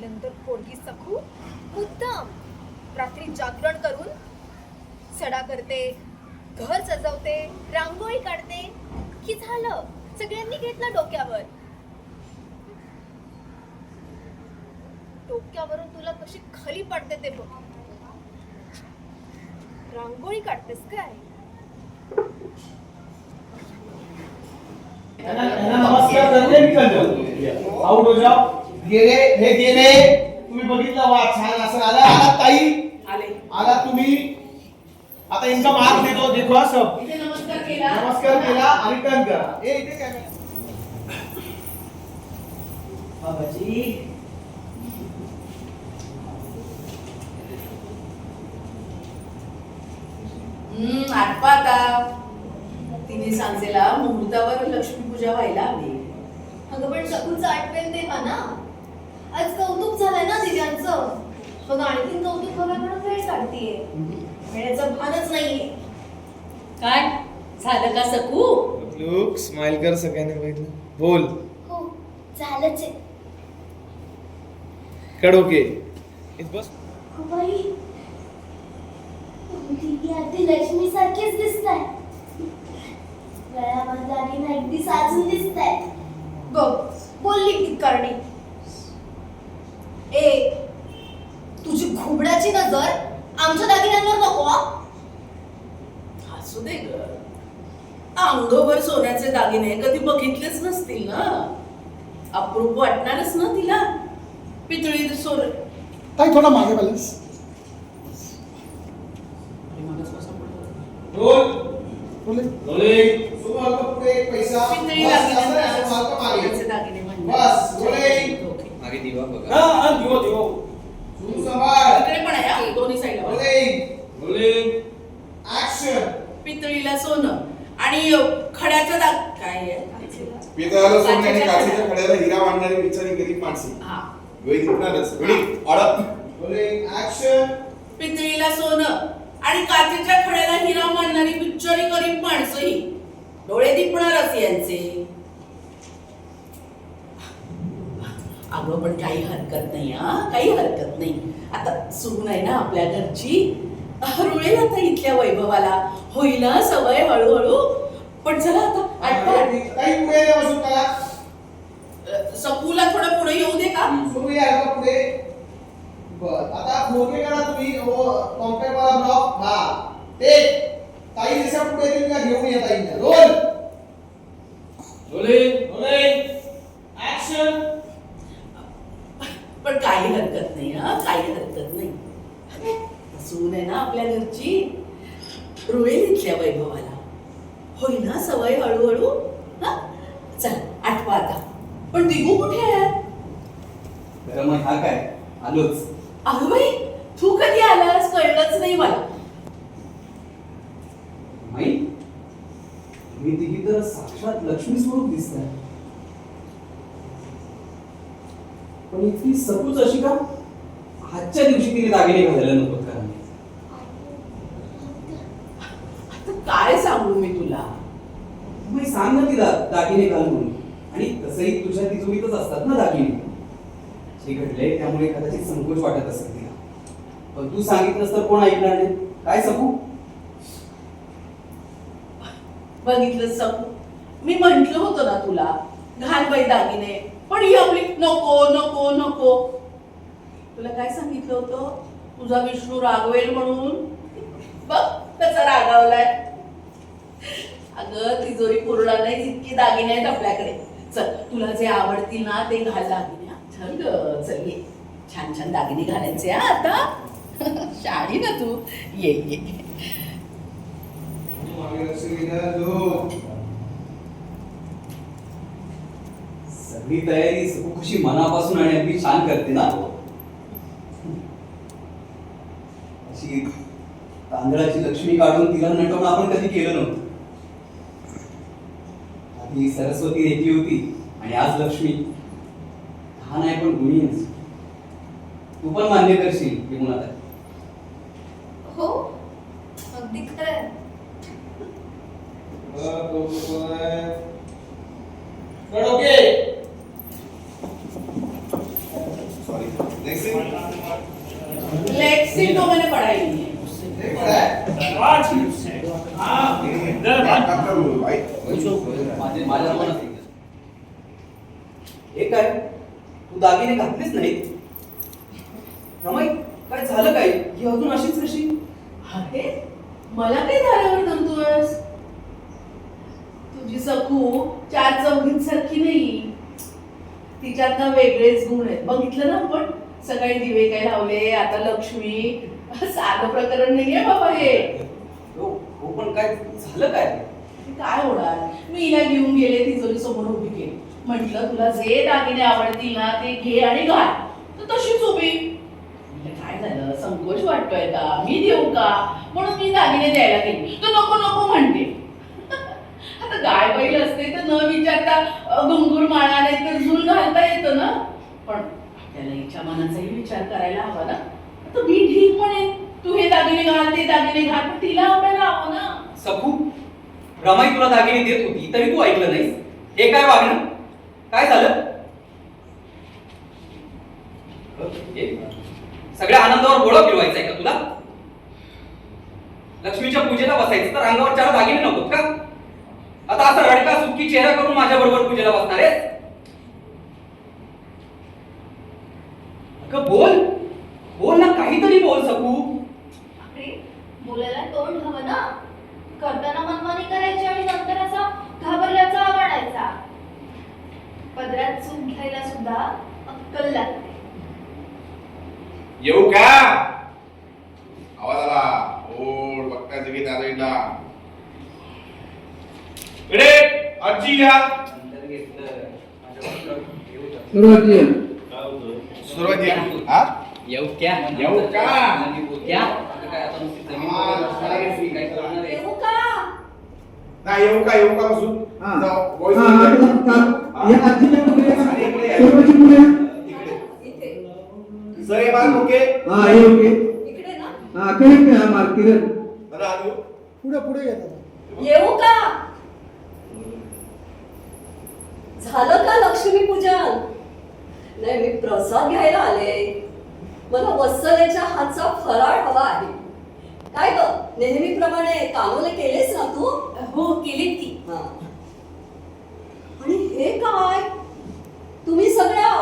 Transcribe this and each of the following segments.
नंतर पोरगी सखू मुद्दाम रात्री जागरण करून सडा करते घर सजवते रांगोळी काढते. की झालं? सगळ्यांनी घेतलं डोक्यावर. डोक्यावरून तुला कशी खाली पडते ते बघ. रांगोळी काढतेस काय? नमस्कार करते मी करतो आउट हो जाओ गेले हे गेले तुम्ही बघितलं वा छान असं आला. आला ताई. आले. आला तुम्ही. आता इनका मार्क देतो देखो सब. इथे नमस्कार केला. नमस्कार केला आणि टर्न करा. ए इथे काय? बाबाजी. हम्म आठवा आता तिने सांगेला मुहूर्तावर लक्ष्मी पूजा व्हायला हवी. अगं पण शकूचं आठवेल तेव्हा ना? आज कौतुक झालंय ना दिव्यांचं? मग आणखीन कौतुक हवं म्हणून वेळ काढतीये. वेळेचं भानच नाहीये. काय? झालं का सकू? लुक स्माइल कर सगळ्यांनी बघितलं. बोल. हो झालंच आहे. कडोके बस. बाई तुम्ही अगदी लक्ष्मी सारखीच दिसताय. गळ्यामध्ये दागिने अगदी साजून दिसताय. बघ बोलली ती करणी. ए तुझी घुबडाची नजर आमच्या दागिन्यांवर नको हा? असू दे ग. अंगभर सोन्याचे दागिने कधी बघितलेच नसतील ना. अप्रूप वाटणारच ना तिला. पितळी सोन. ताई थोडा मागे बॅलन्स रोल बोले. रोलिंग सुमार का पुढे एक पैसा. पितळी बस, दागिने असं नाही, सुमार का मागे. सोन्याचे दागिने म्हणले. बस, रोलिंग. ओके. मागे दिवा बघा. हा हा दिवो दिवो. सुरू सांभाळ इकडे पण आहे हा, दोन्ही साईडला रोलिंग ऍक्शन पितळीला सोनं. आणि खड्याचं दाग काय आहे? पितळाला सोने आणि काचेच्या काचेच्या खड्या. खड्याला हिरा मांडणारी बिचारी गरीब माणसे. हा. वेळ ऑर्डर ऍक्शन पितळीला सोनं. आणि काचेच्या खड्याला हिरा मानणारी बिचारी गरीब माणसं ही डोळे दिपणारच यांचे. अगं पण काही हरकत नाही हा? काही हरकत नाही. आता सून आहे ना आपल्या घरची? रुळेल आता इथल्या वैभवाला. होईल सवय हळूहळू. पण चला आता आठवण काही पुढे ये बसून करा सकूला थोडं पुढे येऊ दे का सुरू या का पुढे बर. आता मोठे करा तुम्ही? हो कॉम्पॅक्ट वाला ब्लॉक. हा. ते ताई जशा पुढे येतील का घेऊन या ताईंना रोल रोलिंग रोलिंग ऍक्शन पण काही हरकत नाही हा. काही हरकत नाही. सून आहे ना आपल्या घरची. रुळेल इथल्या वैभवाला. होईल ना सवय हळूहळू? हा? चल आठवा आता. पण दिगू कुठे आहे? तर मग हा काय? आलोच. अगं बाई तू कधी आलास कळलंच नाही मला. माई मी तिघी तर साक्षात लक्ष्मी स्वरूप दिसत पण इतकी सकूच अशी का? आजच्या दिवशी तिने दागिने घालायला नको का आता काय सांगू मी तुला? मी सांग ना तिला दागिने घाल म्हणून आणि तसंही तुझ्या तिजोरीतच असतात ना दागिने. हे घडले त्यामुळे कदाचित संकोच वाटत असेल तिला. पण तू सांगितलंस तर कोण ऐकणार नाही. काय सकू बघितलं सब मी म्हंटल होतं ना तुला घाल बाई दागिने पण ही आपली नको नको नको. तुला काय सांगितलं होतं? तुझा विष्णू रागवेल म्हणून? बघ कसा रागावलाय. अगं तिजोरी पूर्ण नाही जितकी दागिने आहेत आपल्याकडे. चल तुला जे आवडतील ना ते घाल दागिने. चल ग चल ये छान छान दागिने घालायचे. हा आता. शाळी ना तू. ये ये. सगळी तयारी सकू खुशी मनापासून आणि अगदी छान करते ना. अशी तांदळाची लक्ष्मी काढून तिला नटवणं आपण कधी केलं नव्हतं. आधी सरस्वती रेखली होती आणि आज लक्ष्मी. हा नाही पण गुणी आहेस. तू पण मान्य करशील की मुलात आहे हो अगदी खरं आहे. Okay. Sorry next let's see तो मैंने पढ़ाई नहीं है. माझे माझ्या मनात येतं. हे काय तू दागिने घातलेच नाहीत रमाई काय झालं काय? ही अजून अशीच कशी? अरे मला काय झाल्यावर जमतोयस तुझी सखू चार चौघींसारखी नाही. तिच्यात ना वेगळेच गुण आहेत. बघितलं ना आपण? सकाळी दिवे काय लावले आता लक्ष्मी. साधं प्रकरण नाहीये बाबा हे. हो हो पण काय झालं काय? काय होणार? मी हिला घेऊन गेले तिजोरी समोर उभी केली. म्हटलं तुला जे दागिने आवडतील ना ते घे आणि घाल. तर तशीच उभी. काय झालं? संकोच वाटतोय का? मी देऊ का? म्हणून मी दागिने द्यायला गेली. तर नको नको म्हणते. आता गाय बैल असते तर न विचारता घुंगूर माळा नाही तर झूल घालता येतं ना. पण आपल्याला इच्छा मनाचाही विचार करायला हवा ना. तर मी ठीक म्हणेन तू हे दागिने घाल ते दागिने घाल तिला आवडायला हवं ना. सखू रमाई तुला दागिने देत होती तरी तू ऐकलं नाहीस. हे काय वागणं? काय झालं? सगळ्या आनंदावर गोळा फिरवायचा आहे का तुला? लक्ष्मीच्या पूजेला बसायचं तर अंगावर चार दागिने नकोत का? आता असा रडका सुटकी चेहरा करून माझ्या बरोबर पूजेला बसणार आहेस? बोल ना काहीतरी बोल सकू अरे बोलायला तोंड हवं ना करताना मनमानी करायची आणि नंतर असा घाबरल्याचा आवडायचा पदरात चूक घ्यायला सुद्धा अक्कल लागते येऊ का? आवाज आला. बघतायचं की दादा इडला इकडे आजी या सुरुवात ये. हा? येऊ क्या? येऊ का? क्या? येऊ का? नाही येऊ का? येऊ का बसून हा. इकडे. सर हे बाल ओके हा हे ओके इकडे ना. हा करेक्ट आहे हा मार्क किरण दादा आलो. पुढे पुढे येऊ का? झालं का लक्ष्मी पूजन? नाही मी प्रसाद घ्यायला आले. मला वत्सलेच्या हातचा फराळ हवा आहे. काय ग? नेहमीप्रमाणे कानोले केलेस ना तू? हो केली ती हा. आणि हे काय तुम्ही सगळ्या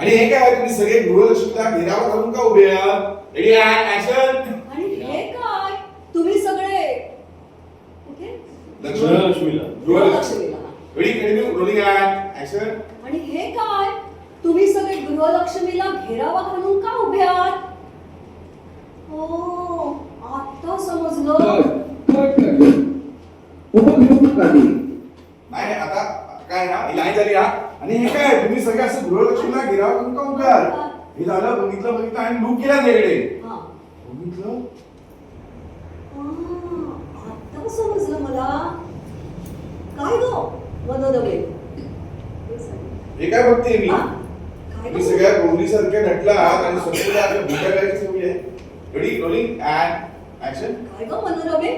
आणि हे काय तुम्ही सगळे गृहलक्ष्मीला घेरावर घालून का उभे आहात? रेडी ऍक्शन आणि हे काय? तुम्ही सगळे कुठे? गृहलक्ष्मीला. गृहलक्ष्मीला. रेडी रोलिंग ऍक्शन आणि हे काय? तुम्ही सगळे गृहलक्ष्मीला घेरावा घालून का उभे आहात हो आता समजलं नाही आता काय ना ही लाईन झाली हा आणि हे काय असं गृहलक्ष्मीला घेरावर घालून का उभे आहात हे झालं बघितलं बघितलं आणि लूक केला हा. बघितलं आता समजलं मला? काय गो? मनोदवे हे काय बघते मी? गं? सगळ्या गौरीसारख्या नटला आहात आणि स्वतःला आपल्या करायची सवय आहे. रेडी रोलिंग अँड ऍक्शन काय ग मनोरमे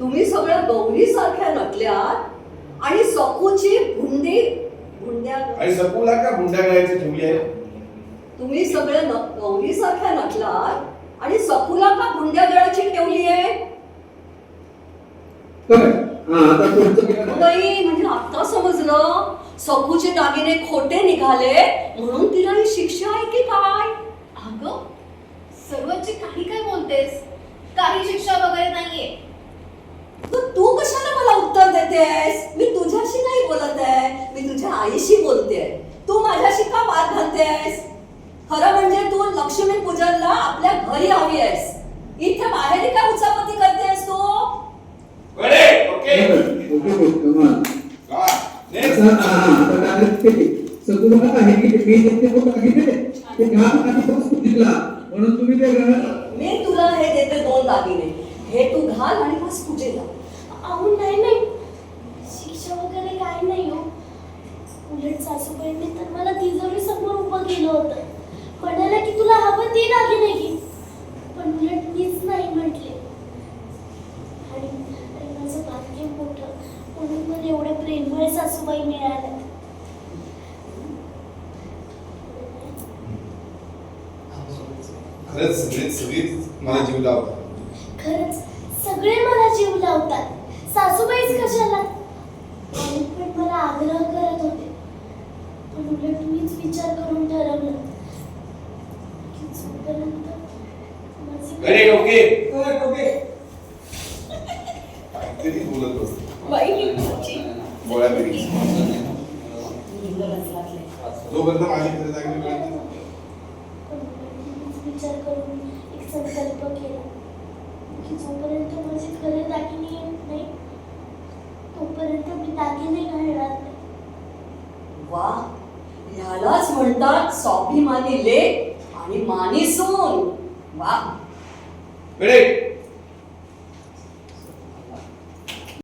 तुम्ही सगळ्या गौरी सारख्या नटल्यात आणि सकूची भुंडी आणि सपूला का गुंडा करायची ठेवली आहे. तुम्ही सगळे गौरी सारख्या नटलात आणि सकूला का भुंड्या गळाची ठेवली आहे. बाई म्हणजे आता समजलं. सकूचे दागिने खोटे निघाले म्हणून तिला ही शिक्षा आहे की काय? अगं सर्वची काही काय बोलतेस? काही शिक्षा वगैरे नाहीये. तर तू कशाला मला उत्तर देतेस? मी बोलत आहे मी तुझ्या आईशी बोलते. तू माझ्याशी का वाद घालतेस खरं म्हणजे तू लक्ष्मी पूजनला आपल्या घरी हवी आहेस. इथे बाहेर काय उचापती करतेस तू? Ready okay. नेक्स्ट म्हणून तुम्ही ते मी तुला हे देते दोन दागिने. हे तू घाल आणि बस पूजेला अहो नाही नाही. शिक्षा वगैरे काय नाही हो. उलट सासूबाईंनी तर मला तिजोरी समोर उभं केलं होतं. म्हणाला की तुला हवं ते दागिने की पण उलट मीच नाही म्हटले. आणि आणि माझं भाग्य मोठं. म्हणून मला एवढ्या प्रेमळ सासूबाई मिळाल्या. खरंच म्हणजे सगळेच सगळीच मला जीव लावला खरंच सगळे मला जीव लावतात सासूबाईच कशाला आणि पण मला आग्रह करत होते पण उलट मीच विचार करून ठरवलं की जोपर्यंत बोलत. गोळ्या तरी. जोपर्यंत माझी खरं विचार करून एक संकल्प केला. की जोपर्यंत माझे खरे दागिने येत नाही तोपर्यंत मी दागिने घालणार नाही. वा ह्यालाच म्हणतात स्वाभिमानी लेख आणि मानी सून वा. वेळे